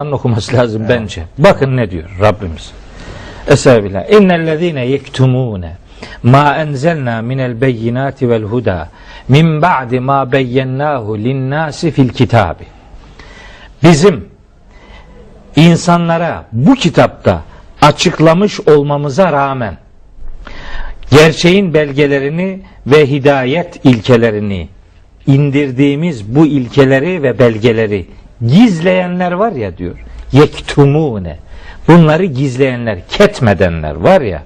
okuması lazım bence. Bakın ne diyor Rabbimiz. Estağfirullah. İnnellezîne yektumûne ma enzelnâ minel beyinâti vel hudâ min ba'di ma beyyennâhu linnâsi fil kitâbi. Bizim insanlara bu kitapta açıklamış olmamıza rağmen gerçeğin belgelerini ve hidayet ilkelerini indirdiğimiz bu ilkeleri ve belgeleri gizleyenler var ya diyor. Yektumune. Bunları gizleyenler, ketmedenler var ya.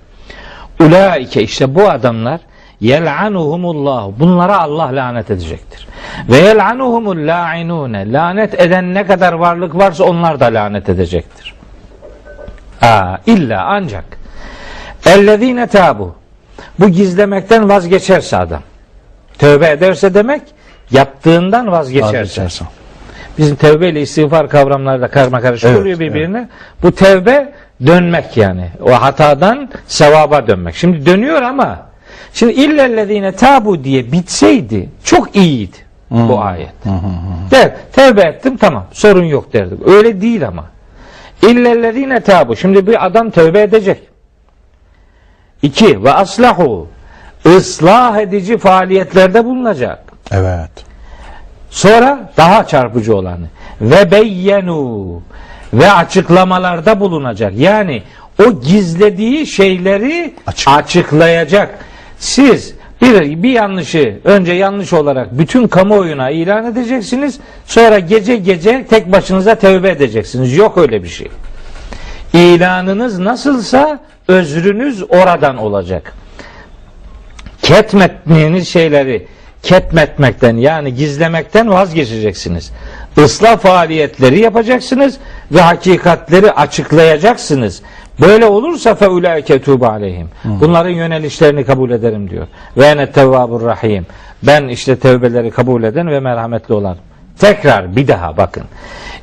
Ulaike işte bu adamlar yel'anuhumullah. Bunlara Allah lanet edecektir. Ve yel'anuhumul la'inune. Lanet eden ne kadar varlık varsa onlar da lanet edecektir. Aa, illa ancak ellezine tabu. Bu gizlemekten vazgeçerse adam. Tövbe ederse demek yaptığından vazgeçerse. Vazgeçersen. Bizim tevbe ile istiğfar kavramları da karma karışık Evet, oluyor birbirine. Bu tevbe dönmek yani. O hatadan sevaba dönmek. Şimdi dönüyor ama şimdi illellezine tabu diye bitseydi çok iyiydi bu ayet. Der, tevbe ettim tamam sorun yok derdik. Öyle değil ama. İllellezine tabu. Şimdi bir adam tövbe edecek. İki ve aslahu ıslah edici faaliyetlerde bulunacak. Evet. Sonra daha çarpıcı olanı ve beyyenu ve açıklamalarda bulunacak. Yani o gizlediği şeyleri Açık. açıklayacak. Siz bir, bir yanlışı önce yanlış olarak bütün kamuoyuna ilan edeceksiniz. Sonra gece gece tek başınıza tövbe edeceksiniz. Yok öyle bir şey. İlanınız nasılsa özrünüz oradan olacak ketmettiğiniz şeyleri ketmetmekten yani gizlemekten vazgeçeceksiniz. Islah faaliyetleri yapacaksınız ve hakikatleri açıklayacaksınız. Böyle olursa fe ulaike tuğba aleyhim. Bunların yönelişlerini kabul ederim diyor. Ve ene tevvabur rahim. Ben işte tevbeleri kabul eden ve merhametli olan. Tekrar bir daha bakın.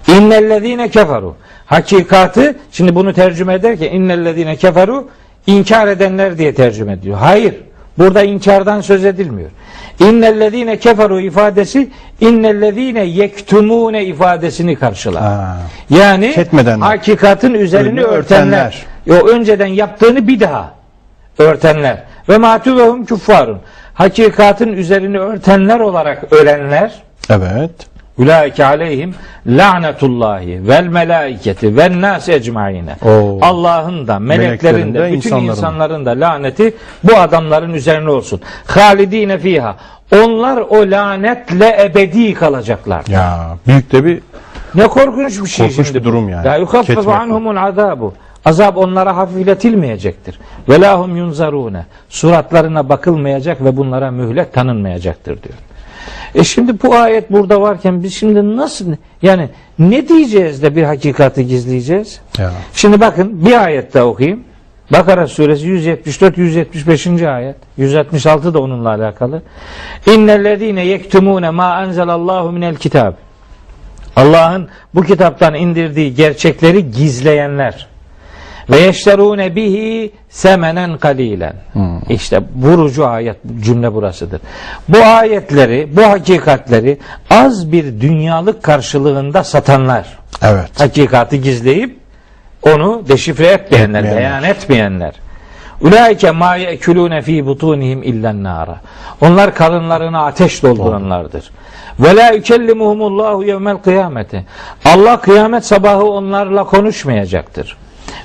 İnnellezine keferu. Hakikatı şimdi bunu tercüme ederken innellezine keferu inkar edenler diye tercüme ediyor. Hayır. Burada inkardan söz edilmiyor. İnnellezine keferu ifadesi innellezine yektumune ifadesini karşılar. Ha. Yani Ketmedenler. hakikatin üzerini Önünü örtenler. O önceden yaptığını bir daha örtenler. Ve matuvehum küffarun. Hakikatin üzerini örtenler olarak ölenler Evet. Ulaike aleyhim lanetullahi vel melaiketi vel nas ecmaine. Allah'ın da meleklerin de bütün insanların insanların da laneti bu adamların üzerine olsun. Halidine fiha. Onlar o lanetle ebedi kalacaklar. Ya büyük de bir Ne korkunç bir şey Korkunç şimdi. bir durum yani. La yukaffafu anhumul azabu. Azap onlara hafifletilmeyecektir. Ve lahum yunzarune. Suratlarına bakılmayacak ve bunlara mühlet tanınmayacaktır diyor. E şimdi bu ayet burada varken biz şimdi nasıl yani ne diyeceğiz de bir hakikati gizleyeceğiz? ya. Şimdi bakın bir ayet daha okuyayım. Bakara suresi 174 175. ayet. 166 da onunla alakalı. İnnellezine yektumune ma enzelallahu minel kitab. Allah'ın bu kitaptan indirdiği gerçekleri gizleyenler ve yeşterune bihi semenen kalilen. İşte vurucu ayet cümle burasıdır. Bu ayetleri, bu hakikatleri az bir dünyalık karşılığında satanlar Evet. hakikati gizleyip onu deşifre etmeyenler, Etmeyenler. beyan etmeyenler. Ulaike ma yekulune fi butunihim illen nara. Onlar karınlarına ateş dolduranlardır. Ve la yukellimuhumullahu yevmel kıyameti. Allah kıyamet sabahı onlarla konuşmayacaktır.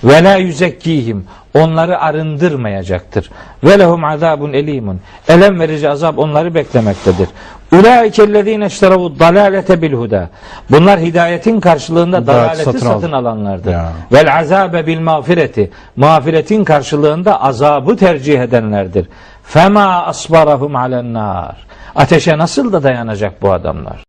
Ve la yüzekkihim. Onları arındırmayacaktır. Ve lehum azabun elimun. Elem verici azap onları beklemektedir. Ulaikellezine işteravu dalalete bil huda. Bunlar hidayetin karşılığında dalaleti satın satın, alanlardır. Ya. Vel azabe bil mağfireti. Mağfiretin karşılığında azabı tercih edenlerdir. Fema asbarahum alen nar. Ateşe nasıl da dayanacak bu adamlar?